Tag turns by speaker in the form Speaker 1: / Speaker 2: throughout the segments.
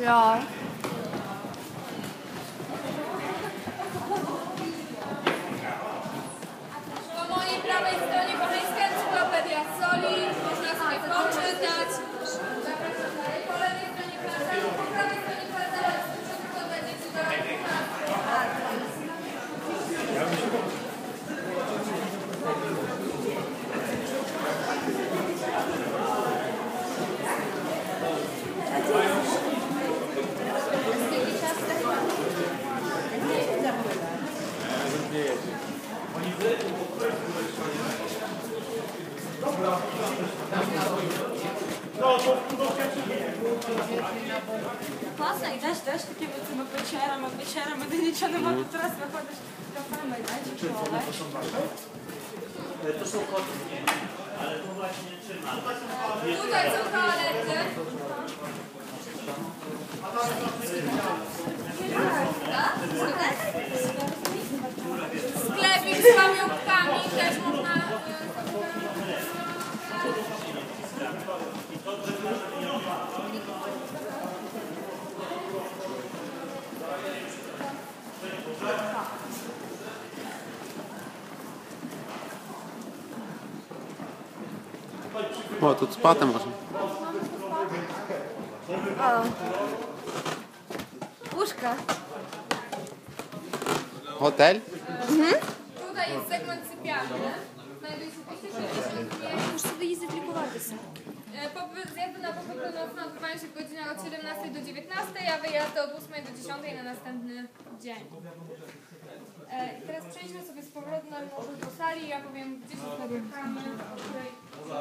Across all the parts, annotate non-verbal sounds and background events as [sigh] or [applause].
Speaker 1: Ja.
Speaker 2: Класно, йдеш, йдеш такими цими печерами, печерами, де нічого нема, тут раз виходиш в кафе, майданчик, туалет.
Speaker 3: To są koty, nie? Ale to właśnie trzyma.
Speaker 4: Tutaj są toalety. z pamiątkami też można... e,
Speaker 5: O, тут спати можна.
Speaker 1: Łóżka.
Speaker 5: Готель?
Speaker 4: Tutaj jest segment sypialny. Znajduje się 260 miejsc.
Speaker 1: Muszę sobie jeździć lікуватися.
Speaker 4: E, Poby- Zjazdy na pobyt nocne odbywają się w godzinach od 17 do 19, a wyjazdy od 8 do 10 na następny dzień. E, I teraz przejdźmy sobie z powrotem na może do sali. Ja powiem, gdzie się spotykamy. Której,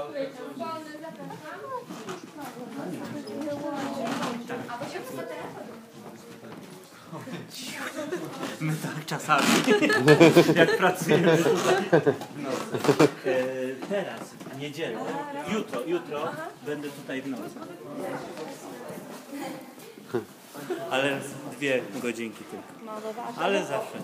Speaker 4: której czas wolny. Zapraszam. A bo się
Speaker 3: My tak czasami, [laughs] jak pracujemy tutaj. No. E, teraz, w niedzielę, jutro, jutro będę tutaj w nocy. Ale dwie godzinki tylko. Ale zawsze.